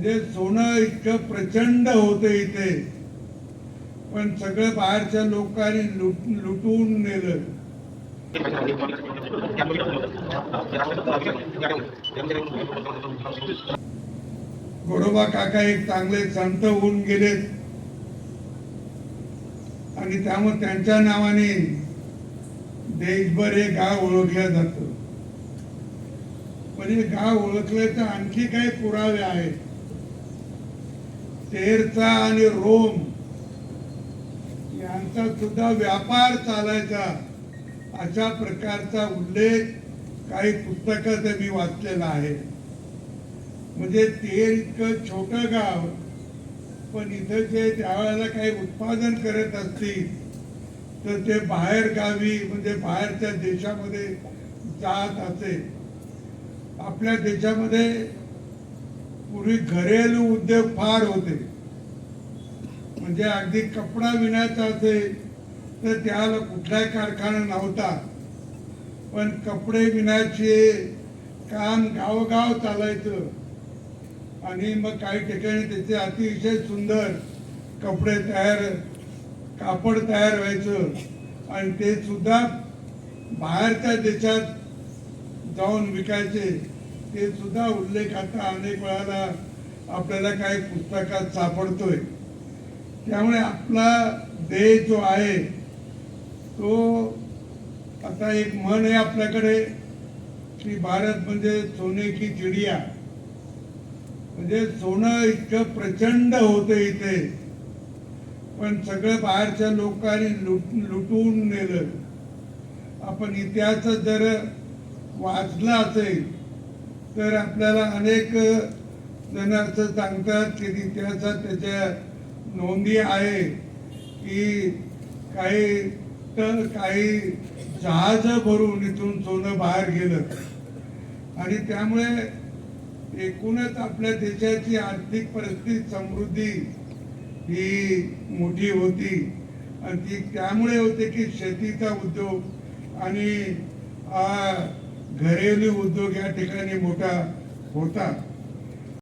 म्हणजे सोनं इतकं प्रचंड होते इथे. पण सगळं बाहेरच्या लोकांनी लुट लुटून नेलं. गोरोबा काका एक चांगले संत होऊन गेलेत. आणि त्यामुळे त्यांच्या नावाने देशभर हे गाव ओळखलं जात. पण हे गाव ओळखल्याचे आणखी काही पुरावे आहेत. तेरचा आणि रोम यांचा सुद्धा व्यापार चालायचा अशा प्रकारचा उल्लेख काही पुस्तकात मी वाचलेला आहे. म्हणजे तेर इतकं छोटं गाव पण इथं जे त्यावेळेला काही उत्पादन करत असतील तर ते बाहेर गावी म्हणजे बाहेरच्या देशामध्ये जात असे. आपल्या देशामध्ये पूर्वी घरेलू उद्योग फार होते. म्हणजे अगदी कपडा विणायचा असेल तर त्याला कुठलाही कारखाना नव्हता. पण कपडे विणायचे काम गावोगाव चालायचं. आणि मग काही ठिकाणी त्याचे अतिशय सुंदर कपडे तयार कापड तयार व्हायचं. आणि ते सुद्धा बाहेरच्या देशात जाऊन विकायचे. ते सुद्धा उल्लेख आता अनेक वेळाला आपल्याला काही पुस्तकात सापडतोय. त्यामुळे आपला देह जो आहे तो आता एक म्हण आहे आपल्याकडे की भारत म्हणजे सोने की चिडिया. म्हणजे सोनं इतकं प्रचंड होतं इथे. पण सगळं बाहेरच्या लोकांनी लुट लुटून नेलं. आपण इतिहास जर वाचला असेल तर आपल्याला अनेक जण असं सांगतात की इतिहासात त्याच्या नोंदी आहे की काही तर काही जहाज भरून इथून सोनं बाहेर गेलं. आणि त्यामुळे एकूणच आपल्या देशाची आर्थिक परिस्थिती समृद्धी ही मोठी होती. आणि ती त्यामुळे होते की शेतीचा उद्योग आणि घरेलू उद्योग या ठिकाणी मोठा होता